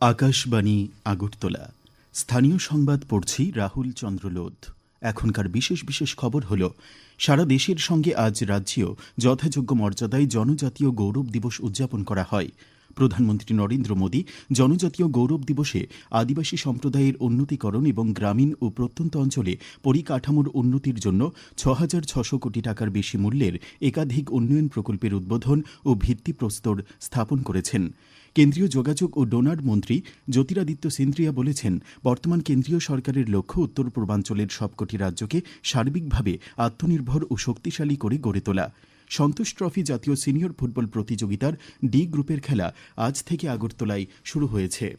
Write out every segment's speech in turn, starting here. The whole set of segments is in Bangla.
আকাশবাণী, আগরতলা। স্থানীয় সংবাদ পড়ছি রাহুল চন্দ্র লোধ এখনকার বিশেষ বিশেষ খবর হল, সারা দেশের সঙ্গে আজ রাজ্যেও যথাযোগ্য মর্যাদায় জনজাতীয় গৌরব দিবস উদযাপন করা হয়। প্রধানমন্ত্রী নরেন্দ্র মোদী জনজাতীয় গৌরব দিবসে আদিবাসী সম্প্রদায়ের উন্নতিকরণ এবং গ্রামীণ ও প্রত্যন্ত অঞ্চলে পরিকাঠামোর উন্নতির জন্য ছ হাজার ছশো কোটি টাকার বেশি মূল্যের একাধিক উন্নয়ন প্রকল্পের উদ্বোধন ও ভিত্তিপ্রস্তর স্থাপন করেছেন। কেন্দ্রীয় যোগাযোগ ও ডোনার মন্ত্রী জ্যোতিরাদিত্য সিন্দ্রিয়া বলেছেন, বর্তমান কেন্দ্রীয় সরকারের লক্ষ্য উত্তর পূর্বাঞ্চলের সবকটি রাজ্যকে সার্বিকভাবে আত্মনির্ভর ও শক্তিশালী করে গড়ে তোলা। সন্তোষ ট্রফি জাতীয় সিনিয়র ফুটবল প্রতিযোগিতার ডি গ্রুপের খেলা আজ থেকে আগরতলায় শুরু হয়েছে।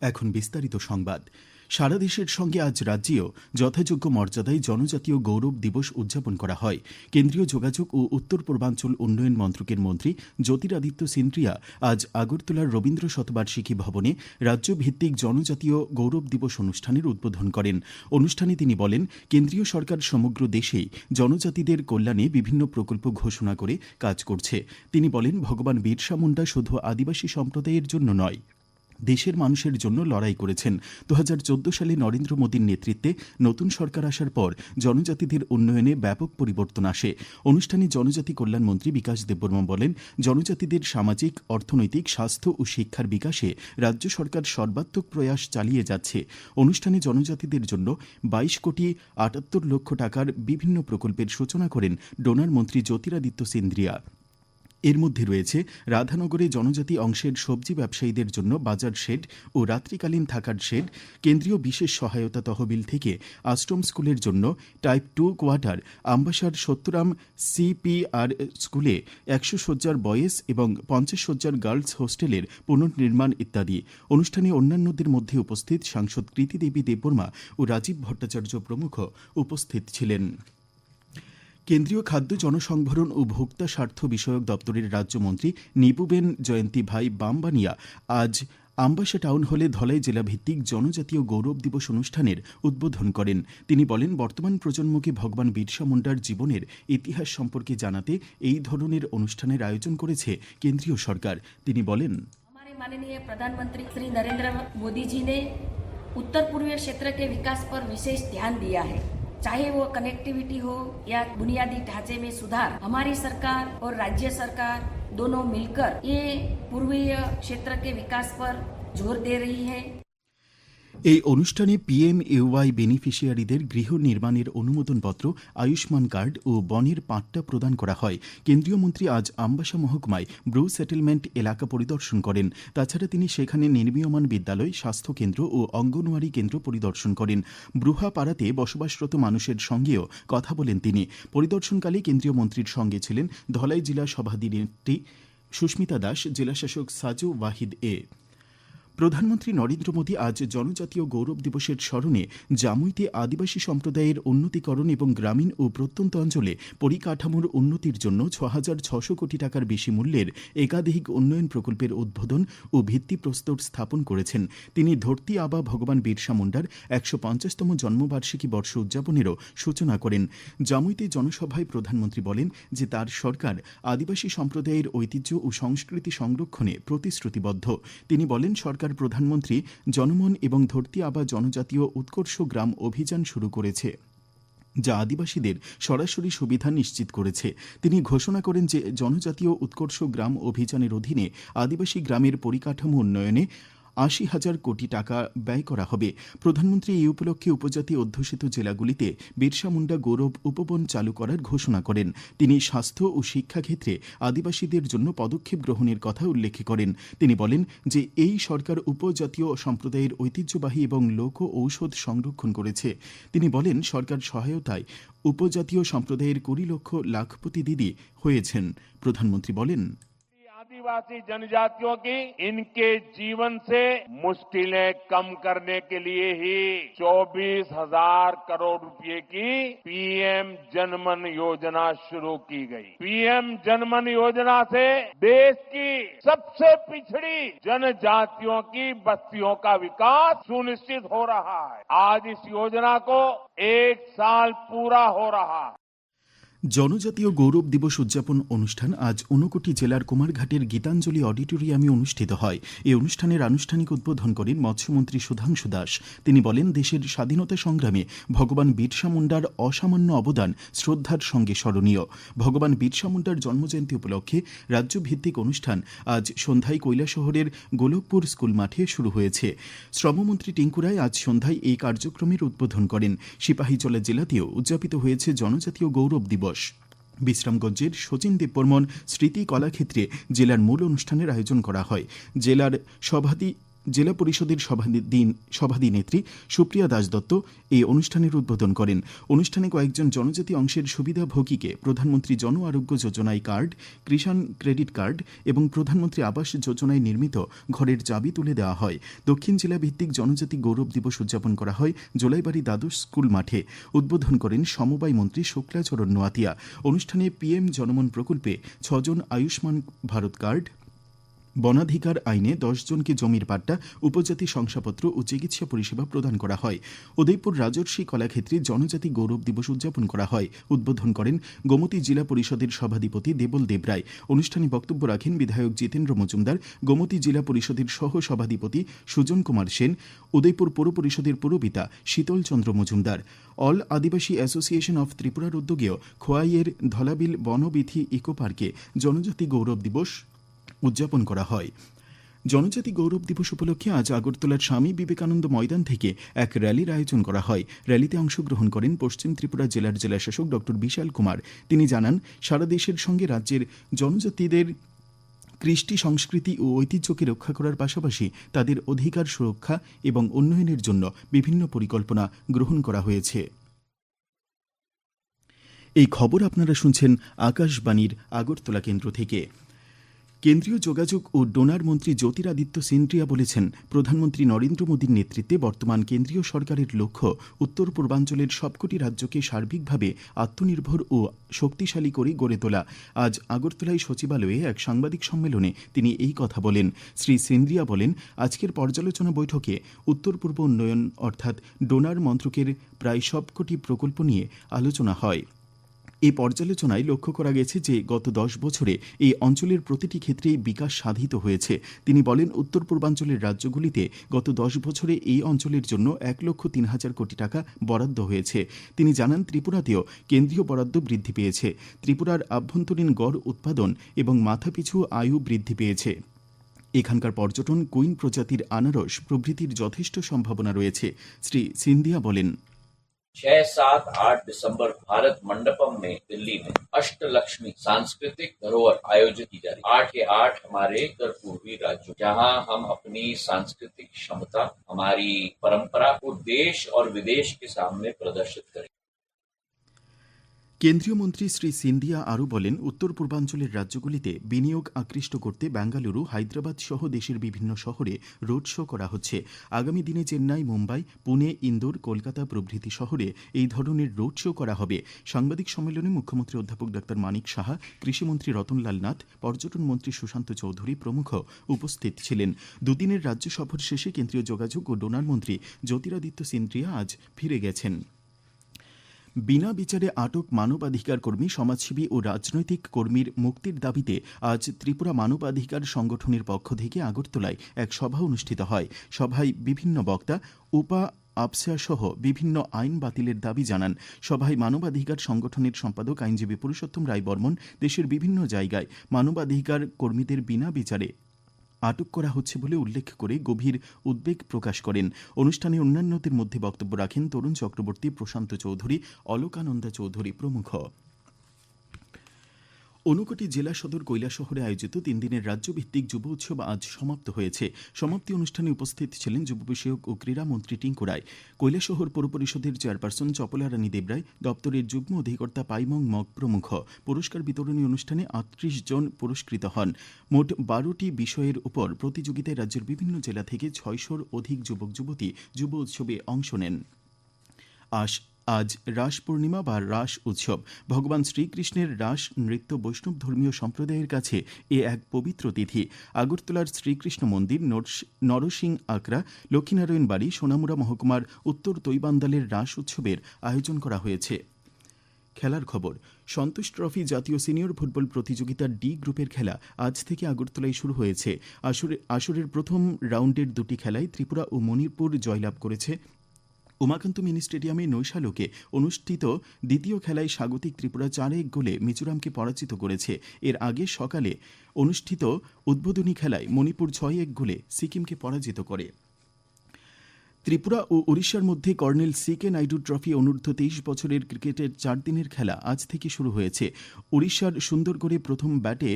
এখন বিস্তারিত সংবাদ। সারা দেশের সঙ্গে আজ রাজ্যেও যথাযোগ্য মর্যাদায় জনজাতীয় গৌরব দিবস উদযাপন করা হয়। কেন্দ্রীয় যোগাযোগ ও উত্তর পূর্বাঞ্চল উন্নয়ন মন্ত্রকের মন্ত্রী জ্যোতিরাদিত্য সিন্দ্রিয়া আজ আগরতলার রবীন্দ্র শতবার্ষিকী ভবনে রাজ্যভিত্তিক জনজাতীয় গৌরব দিবস অনুষ্ঠানের উদ্বোধন করেন। অনুষ্ঠানে তিনি বলেন, কেন্দ্রীয় সরকার সমগ্র দেশেই জনজাতিদের কল্যাণে বিভিন্ন প্রকল্প ঘোষণা করে কাজ করছে। তিনি বলেন, ভগবান বিরসা মুন্ডা শুধু আদিবাসী সম্প্রদায়ের জন্য নয় দেশের মানুষের জন্য লড়াই করেছেন। দু হাজার চোদ্দ সালে নরেন্দ্র মোদীর নেতৃত্বে নতুন সরকার আসার পর জনজাতিদের উন্নয়নে ব্যাপক পরিবর্তন আসে। অনুষ্ঠানে জনজাতি কল্যাণ মন্ত্রী বিকাশ দেববর্মা বলেন, জনজাতিদের সামাজিক, অর্থনৈতিক, স্বাস্থ্য ও শিক্ষার বিকাশে রাজ্য সরকার সর্বাত্মক প্রয়াস চালিয়ে যাচ্ছে। অনুষ্ঠানে জনজাতিদের জন্য বাইশ কোটি আটাত্তর লক্ষ টাকার বিভিন্ন প্রকল্পের সূচনা করেন ডোনার মন্ত্রী জ্যোতিরাদিত্য সিন্দ্রিয়া এর মধ্যে রয়েছে রাধানগরে জনজাতি অংশের সবজি ব্যবসায়ীদের জন্য বাজার শেড ও রাত্রিকালীন থাকার শেড, কেন্দ্রীয় বিশেষ সহায়তা তহবিল থেকে আশ্রম স্কুলের জন্য টাইপ টু কোয়ার্টার, আম্বাসার সত্যরাম সিপিআর স্কুলে একশো শয্যার বয়েজ এবং পঞ্চাশ শয্যার গার্লস হোস্টেলের পুনর্নির্মাণ ইত্যাদি। অনুষ্ঠানে অন্যান্যদের মধ্যে উপস্থিত সাংসদ কৃতি দেবী দেববর্মা ও রাজীব ভট্টাচার্য প্রমুখ উপস্থিত ছিলেন। কেন্দ্রীয় খাদ্য জনসংভরণ ও ভোক্তা স্বার্থ বিষয়ক দপ্তরের রাজ্যমন্ত্রী নিপুবেন জয়ন্তী ভাই বামবানিয়া আজ আমবাসা টাউন হলে ধলাই জেলা ভিত্তিক জনজাতীয় গৌরব দিবস অনুষ্ঠানের উদ্বোধন করেন তিনি বলেন বর্তমান প্রজন্মকে ভগবান বিরসা মুন্ডার জীবনের ইতিহাস সম্পর্কে জানাতে এই ধরনের অনুষ্ঠানের আয়োজন করেছে কেন্দ্রীয় সরকার তিনি বলেন हमारे माननीय प्रधानमंत्री श्री नरेंद्र मोदी जी ने उत्तर पूर्वीय क्षेत्र के विकास पर विशेष ध्यान दिया है चाहे वो कनेक्टिविटी हो या बुनियादी ढांचे में सुधार, हमारी सरकार और राज्य सरकार दोनों मिलकर ये पूर्वीय क्षेत्र के विकास पर ज़ोर दे रही है। এই অনুষ্ঠানে পিএম ইউআই বেনিফিশিয়ারিদের গৃহ নির্মাণের অনুমোদনপত্র, আয়ুষ্মান কার্ড ও বনের পাট্টা প্রদান করা হয়। কেন্দ্রীয় মন্ত্রী আজ আমবাসা মহকুমায় ব্রু সেটেলমেন্ট এলাকা পরিদর্শন করেন। তাছাড়া তিনি সেখানে নির্মীয়মান বিদ্যালয়, স্বাস্থ্যকেন্দ্র ও অঙ্গনওয়াড়ি কেন্দ্র পরিদর্শন করেন। ব্রুহা পাড়াতে বসবাসরত মানুষের সঙ্গেও কথা বলেন তিনি। পরিদর্শনকালে কেন্দ্রীয় মন্ত্রীর সঙ্গে ছিলেন ধলাই জেলা সভাধিনেত্রী সুস্মিতা দাস, জেলাশাসক সাজু ওয়াহিদ এ। প্রধানমন্ত্রী নরেন্দ্র মোদী আজ জনজাতীয় গৌরব দিবসের স্মরণে জামুইতে আদিবাসী সম্প্রদায়ের উন্নতিকরণ এবং গ্রামীণ ও প্রত্যন্ত অঞ্চলে পরিকাঠামোর উন্নতির জন্য ছ হাজার ছশো কোটি টাকার বেশি মূল্যের একাধিক উন্নয়ন প্রকল্পের উদ্বোধন ও ভিত্তিপ্রস্তর স্থাপন করেছেন। তিনি ধরতি আবা ভগবান বিরসা মুন্ডার একশো পঞ্চাশতম জন্মবার্ষিকী বর্ষ উদযাপনেরও সূচনা করেন। জামুইতে জনসভায় প্রধানমন্ত্রী বলেন যে তার সরকার আদিবাসী সম্প্রদায়ের ঐতিহ্য ও সংস্কৃতি সংরক্ষণে প্রতিশ্রুতিবদ্ধ। তিনি বলেন, সরকার প্রধানমন্ত্রী জনমন এবং ধরতি আবা জনজাতীয় উৎকর্ষ গ্রাম অভিযান শুরু করেছে, যা আদিবাসীদের সরাসরি সুবিধা নিশ্চিত করেছে। তিনি ঘোষণা করেন যে, জনজাতীয় উৎকর্ষ গ্রাম অভিযানের অধীনে আদিবাসী গ্রামের পরিকাঠামো উন্নয়নে আশি হাজার কোটি টাকা ব্যয় করা হবে। প্রধানমন্ত্রী এই উপলক্ষে উপজাতি অধ্যুষিত জেলাগুলিতে বিরসা মুন্ডা গৌরব উপবন চালু করার ঘোষণা করেন। তিনি স্বাস্থ্য ও শিক্ষাক্ষেত্রে আদিবাসীদের জন্য পদক্ষেপ গ্রহণের কথা উল্লেখ করেন। তিনি বলেন যে, এই সরকার উপজাতীয় সম্প্রদায়ের ঐতিহ্যবাহী এবং লোক ঔষধ সংরক্ষণ করেছে। তিনি বলেন, সরকার সহায়তায় উপজাতীয় সম্প্রদায়ের কুড়ি লক্ষ লাখপতি দিদি হয়েছেন। প্রধানমন্ত্রী বলেন आदिवासी जनजातियों की इनके जीवन से मुश्किलें कम करने के लिए ही चौबीस हज़ार करोड़ रुपए की पीएम जनमन योजना शुरू की गई। पीएम जनमन योजना से देश की सबसे पिछड़ी जनजातियों की बस्तियों का विकास सुनिश्चित हो रहा है। आज इस योजना को एक साल पूरा हो रहा है। জনজাতীয় গৌরব দিবস উদযাপন অনুষ্ঠান আজ ঊনকোটি জেলার কুমারঘাটের গীতাঞ্জলি অডিটোরিয়ামে অনুষ্ঠিত হয়। এই অনুষ্ঠানের আনুষ্ঠানিক উদ্বোধন করেন মৎস্যমন্ত্রী সুধাংশু দাস। তিনি বলেন, দেশের স্বাধীনতা সংগ্রামে ভগবান বিরসা মুন্ডার অসামান্য অবদান শ্রদ্ধার সঙ্গে স্মরণীয়। ভগবান বিরসা মুন্ডার জন্মজয়ন্তী উপলক্ষে রাজ্যভিত্তিক অনুষ্ঠান আজ সন্ধ্যায় কৈলাসহরের গোলকপুর স্কুল মাঠে শুরু হয়েছে। শ্রমমন্ত্রী টিঙ্কুরায় আজ সন্ধ্যায় এই কার্যক্রমের উদ্বোধন করেন। সিপাহীজলা জেলাতেও উদযাপিত হয়েছে জনজাতীয় গৌরব দিবস। বিশ্রামগঞ্জের শচীন দেববর্মন স্মৃতি কলাক্ষেত্রে জেলার মূল অনুষ্ঠানের আয়োজন করা হয়। জেলার সভাদি জেলা পরিষদের সভাদিন সভাধিনেত্রী সুপ্রিয়া দাস দত্ত এই অনুষ্ঠানের উদ্বোধন করেন। অনুষ্ঠানে কয়েকজন জনজাতি অংশের সুবিধাভোগীকে প্রধানমন্ত্রী জন আরোগ্য যোজনায় কার্ড, কৃষাণ ক্রেডিট কার্ড এবং প্রধানমন্ত্রী আবাস যোজনায় নির্মিত ঘরের চাবি তুলে দেওয়া হয়। দক্ষিণ জেলা ভিত্তিক জনজাতি গৌরব দিবস উদযাপন করা হয় জোলাইবাড়ি দ্বাদশ স্কুল মাঠে। উদ্বোধন করেন সমবায় মন্ত্রী শুক্লাচরণ নোয়াতিয়া। অনুষ্ঠানে পিএম জনমন প্রকল্পে ছজন আয়ুষ্মান ভারত কার্ড বনাধিকার আইনে দশ জনকে জমির পাট্টা উপজাতি শংসাপত্র ও চিকিৎসা পরিষেবা প্রদান করা হয়। উদয়পুর রাজর্ষি কলাক্ষেত্রে জনজাতি গৌরব দিবস উদযাপন করা হয়। উদ্বোধন করেন গোমতী জেলা পরিষদের সভাধিপতি দেবল দেবরায় অনুষ্ঠানে বক্তব্য রাখেন বিধায়ক জিতেন্দ্র মজুমদার, গোমতী জেলা পরিষদের সহ সভাধিপতি সুজন কুমার সেন, উদয়পুর পৌর পরিষদের পুরবিতা Sheetal Chandra Majumdar. All Adivasi association of ত্রিপুরার উদ্যোগেও খোয়াইয়ের ধলাবিল বনবিথি ইকো পার্কে জনজাতি গৌরব দিবস উদযাপন করা হয়। জনজাতি গৌরব দিবস উপলক্ষে আজ আগরতলার স্বামী বিবেকানন্দ ময়দান থেকে এক র্যালির আয়োজন করা হয়। র্যালিতে অংশগ্রহণ করেন পশ্চিম ত্রিপুরা জেলার জেলাশাসক ডক্টর বিশাল কুমার। তিনি জানান, সারা দেশের সঙ্গে রাজ্যের জনজাতিদের কৃষ্টি, সংস্কৃতি ও ঐতিহ্যকে রক্ষা করার পাশাপাশি তাদের অধিকার সুরক্ষা এবং উন্নয়নের জন্য বিভিন্ন পরিকল্পনা গ্রহণ করা হয়েছে। এই খবর আপনারা শুনছেন আকাশবাণীর আগরতলা কেন্দ্র থেকে। কেন্দ্রীয় যোগাযোগ ও ডোনার মন্ত্রী জ্যোতিরাদিত্য সিন্ড্রিয়া বলেছেন, প্রধানমন্ত্রী নরেন্দ্র মোদীর নেতৃত্বে বর্তমান কেন্দ্রীয় সরকারের লক্ষ্য উত্তর পূর্বাঞ্চলের সবকটি রাজ্যকে সার্বিকভাবে আত্মনির্ভর ও শক্তিশালী করে গড়ে তোলা। আজ আগরতলায় সচিবালয়ে এক সাংবাদিক সম্মেলনে তিনি এই কথা বলেন। শ্রী সিন্দ্রিয়া বলেন, আজকের পর্যালোচনা বৈঠকে উত্তর পূর্ব উন্নয়ন অর্থাৎ ডোনার মন্ত্রকের প্রায় সবকটি প্রকল্প নিয়ে আলোচনা হয়। এই পর্যালোচনায় লক্ষ্য করা গেছে যে গত দশ বছরে এই অঞ্চলের প্রতিটি ক্ষেত্রেই বিকাশ সাধিত হয়েছে। তিনি বলেন উত্তর পূর্বাঞ্চলের রাজ্যগুলিতে গত দশ বছরে এই অঞ্চলের জন্য এক লক্ষ তিন হাজার কোটি টাকা বরাদ্দ হয়েছে। তিনি জানান, ত্রিপুরাতেও কেন্দ্রীয় বরাদ্দ বৃদ্ধি পেয়েছে। ত্রিপুরার আভ্যন্তরীণ গড় উৎপাদন এবং মাথাপিছু আয়ু বৃদ্ধি পেয়েছে। এখানকার পর্যটন, কুইন প্রজাতির আনারস প্রভৃতির যথেষ্ট সম্ভাবনা রয়েছে। শ্রী সিন্ধিয়া বলেন छह सात आठ दिसंबर भारत मंडपम में दिल्ली में अष्ट लक्ष्मी सांस्कृतिक धरोहर आयोजित की जा रही आठ के आठ हमारे उत्तर पूर्वी राज्यों, जहाँ हम अपनी सांस्कृतिक क्षमता, हमारी परंपरा को देश और विदेश के सामने प्रदर्शित करें কেন্দ্রীয় মন্ত্রী শ্রী সিন্ধিয়া আরও বলেন, উত্তর পূর্বাঞ্চলের রাজ্যগুলিতে বিনিয়োগ আকৃষ্ট করতে বেঙ্গালুরু, হায়দ্রাবাদ সহ দেশের বিভিন্ন শহরে রোড শো করা হচ্ছে। আগামী দিনে চেন্নাই, মুম্বাই, পুনে, ইন্দোর, কলকাতা প্রভৃতি শহরে এই ধরনের রোড শো করা হবে। সাংবাদিক সম্মেলনে মুখ্যমন্ত্রী অধ্যাপক ডাক্তার মানিক সাহা, কৃষিমন্ত্রী রতনলাল নাথ, পর্যটন মন্ত্রী সুশান্ত চৌধুরী প্রমুখ উপস্থিত ছিলেন। দুদিনের রাজ্য সফর শেষে কেন্দ্রীয় যোগাযোগ ও ডোনার মন্ত্রী জ্যোতিরাদিত্য সিন্দ্রিয়া আজ ফিরে গেছেন। বিনা বিচারে আটক মানবাধিকার কর্মী, সমাজসেবী ও রাজনৈতিক কর্মীর মুক্তির দাবিতে আজ ত্রিপুরা মানবাধিকার সংগঠনের পক্ষ থেকে আগরতলায় এক সভা অনুষ্ঠিত হয়। সভায় বিভিন্ন বক্তা, উপা সহ বিভিন্ন আইন বাতিলের দাবি জানান। সভায় মানবাধিকার সংগঠনের সম্পাদক, আইনজীবী পুরুষোত্তম রায় বর্মন দেশের বিভিন্ন জায়গায় মানবাধিকার কর্মীদের বিনা বিচারে আটক করা হচ্ছে বলে উল্লেখ করে গভীর উদ্বেগ প্রকাশ করেন। অনুষ্ঠানে অন্যান্যদের মধ্যে বক্তব্য রাখেন তরুণ চক্রবর্তী প্রশান্ত চৌধুরী, অলোকানন্দা চৌধুরী প্রমুখ। ঊনকোটি জেলা সদর কৈলাসহরে আয়োজিত তিন দিনের রাজ্যভিত্তিক যুব উৎসব আজ সমাপ্ত হয়েছে। সমাপ্তি অনুষ্ঠানে উপস্থিত ছিলেন যুব বিষয়ক ও ক্রীড়ামন্ত্রী টিঙ্কু রায়। কৈলাসহর পৌর পরিষদের চেয়ারপারসন চপলারানী দেবরায় দপ্তরের যুগ্ম অধিকর্তা পাইমং মগ প্রমুখ। পুরস্কার বিতরণী অনুষ্ঠানে আটত্রিশ জন পুরস্কৃত হন। মোট বারোটি বিষয়ের উপর প্রতিযোগিতায় রাজ্যের বিভিন্ন জেলা থেকে ছয়শোর অধিক যুবক যুবতী যুব উৎসবে অংশ নেন। আজ আজ রাস পূর্ণিমা বা রাস উৎসব। ভগবান শ্রীকৃষ্ণের রাস নৃত্য বৈষ্ণব ধর্মীয় সম্প্রদায়ের কাছে এ এক পবিত্র তিথি। আগরতলার শ্রীকৃষ্ণ মন্দির নরস- আকরা লক্ষ্মীনারায়ণ বাড়ি সোনামুড়া মহকুমার উত্তর তৈবান্দালের রাস উৎসবের আয়োজন করা হয়েছে। খেলার খবর, সন্তোষ ট্রফি জাতীয় সিনিয়র ফুটবল প্রতিযোগিতার ডি গ্রুপের খেলা আজ থেকে আগরতলায় শুরু হয়েছে। আসরে আসরের প্রথম রাউন্ডের দুটি খেলায় ত্রিপুরা ও মণিপুর জয়লাভ করেছে উমাকান্ত মিনি স্টেডিয়ামে নৈশালোকে অনুষ্ঠিত দ্বিতীয় খেলায় স্বাগতিক ত্রিপুরা চার এক গোলে মিজোরামকে পরাজিত করেছে। এর আগে সকালে অনুষ্ঠিত উদ্বোধনী খেলায় মণিপুর ছয় এক গোলে সিকিমকে পরাজিত করে। ত্রিপুরা ও ওড়িশার মধ্যে colonel C K Naidu trophy অনূর্ধ্ব তেইশ বছরের ক্রিকেটের চার দিনের খেলা আজ থেকে শুরু হয়েছে। ওড়িশার সুন্দরগড়ে প্রথম ব্যাটে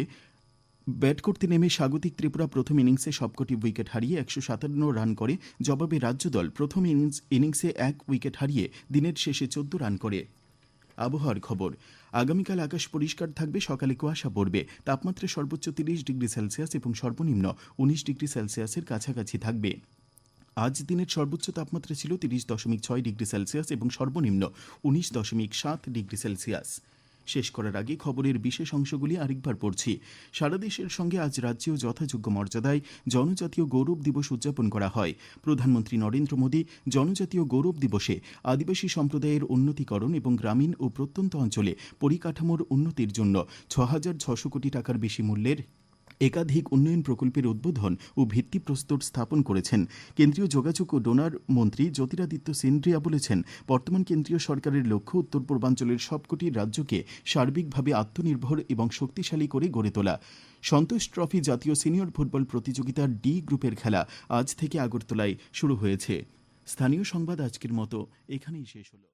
ব্যাট করতে নেমে স্বাগতিক ত্রিপুরা প্রথম ইনিংসে সবকটি উইকেট হারিয়ে একশো সাতান্ন রান করে জবাবে রাজ্য দল প্রথম ইনিংস ইনিংসে এক উইকেট হারিয়ে দিনের শেষে চোদ্দ রান করে। আবহাওয়ার খবর। আগামীকাল আকাশ পরিষ্কার থাকবে, সকালে কুয়াশা পড়বে। তাপমাত্রা সর্বোচ্চ তিরিশ ডিগ্রি সেলসিয়াস এবং সর্বনিম্ন উনিশ ডিগ্রি সেলসিয়াসের কাছাকাছি থাকবে। আজ দিনের সর্বোচ্চ তাপমাত্রা ছিল তিরিশ দশমিক ছয় ডিগ্রি সেলসিয়াস এবং সর্বনিম্ন উনিশ দশমিক সাত ডিগ্রি সেলসিয়াস। শেষ করার আগে খবরের বিশেষ অংশগুলি আরেকবার পড়ছি। সারা দেশের সঙ্গে আজ রাজ্যেও যথাযোগ্য মর্যাদায় জনজাতীয় গৌরব দিবস উদযাপন করা হয়। প্রধানমন্ত্রী নরেন্দ্র মোদী জনজাতীয় গৌরব দিবসে আদিবাসী সম্প্রদায়ের উন্নতিকরণ এবং গ্রামীণ ও প্রত্যন্ত অঞ্চলে পরিকাঠামোর উন্নতির জন্য ছ হাজার ছশো কোটি টাকার বেশি মূল্যের একাধিক উন্নয়ন প্রকল্পের উদ্বোধন ও ভিত্তিপ্রস্তর স্থাপন করেছেন। কেন্দ্রীয় যোগাযোগ ও ডোনার মন্ত্রী জ্যোতিরাদিত্য সিন্ড্রিয়া বলেছেন, বর্তমান কেন্দ্রীয় সরকারের লক্ষ্য উত্তর পূর্বাঞ্চলের সবকটি রাজ্যকে সার্বিকভাবে আত্মনির্ভর এবং শক্তিশালী করে গড়ে তোলা। সন্তোষ ট্রফি জাতীয় সিনিয়র ফুটবল প্রতিযোগিতার ডি গ্রুপের খেলা আজ থেকে আগরতলায় শুরু হয়েছে। স্থানীয় সংবাদ আজকের মতো এখানেই শেষ হলো।